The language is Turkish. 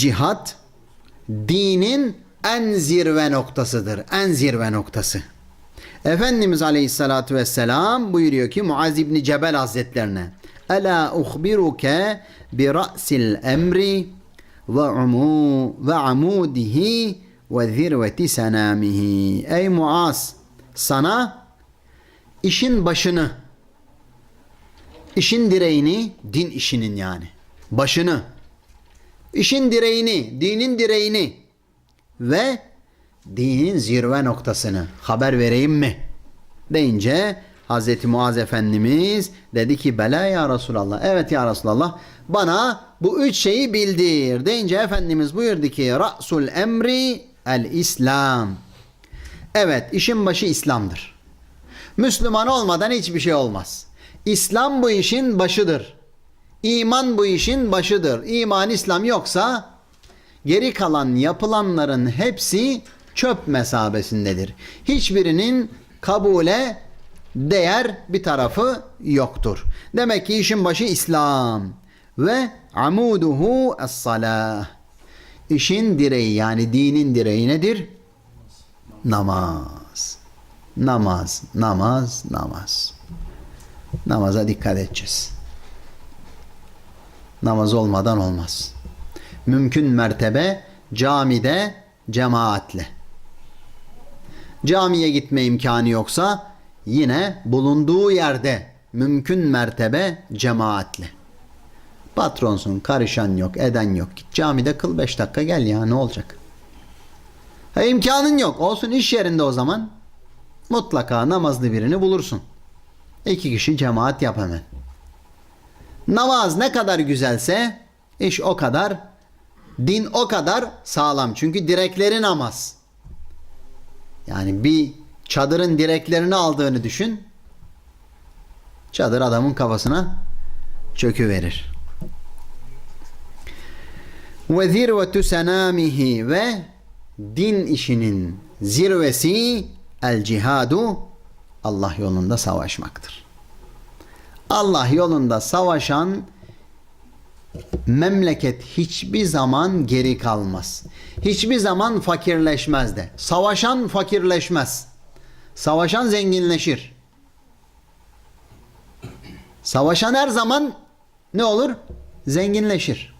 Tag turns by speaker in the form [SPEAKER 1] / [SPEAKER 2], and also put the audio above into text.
[SPEAKER 1] cihat dinin en zirve noktasıdır. En zirve noktası. Efendimiz Aleyhisselatü Vesselam buyuruyor ki Muaz İbni Cebel Hazretlerine Ela uhbiruke bi ra'sil emri ve umu ve amudihi ve zirveti senamihi. Ey Muaz sana işin başını işin direğini din işinin yani başını işin direğini dinin direğini ve dinin zirve noktasını haber vereyim mi? Deyince Hazreti Muaz Efendimiz dedi ki bela ya Resulallah. Evet ya Resulallah bana bu üç şeyi bildir. Deyince Efendimiz buyurdu ki Ra'sul emri el İslam. Evet işin başı İslam'dır. Müslüman olmadan hiçbir şey olmaz. İslam bu işin başıdır. İman bu işin başıdır. İman İslam yoksa geri kalan yapılanların hepsi çöp mesabesindedir. Hiçbirinin kabule değer bir tarafı yoktur. Demek ki işin başı İslam ve amuduhu es-salah. İşin direği yani dinin direği nedir? Namaz. Namaz, namaz, namaz. Namaza dikkat edeceğiz. Namaz olmadan olmaz. Mümkün mertebe camide cemaatle. Camiye gitme imkanı yoksa yine bulunduğu yerde mümkün mertebe cemaatle. Patronsun, karışan yok, eden yok. Git camide kıl beş dakika gel ya ne olacak? Ha, imkanın yok. Olsun iş yerinde o zaman. Mutlaka namazlı birini bulursun. İki kişi cemaat yap hemen. Namaz ne kadar güzelse iş o kadar din o kadar sağlam. Çünkü direkleri namaz. Yani bir çadırın direklerini aldığını düşün. Çadır adamın kafasına çöküverir. Ve zirvetu senamihi ve din işinin zirvesi el cihadu Allah yolunda savaşmaktır. Allah yolunda savaşan memleket hiçbir zaman geri kalmaz. Hiçbir zaman fakirleşmez de. Savaşan fakirleşmez. Savaşan zenginleşir. Savaşan her zaman ne olur? Zenginleşir.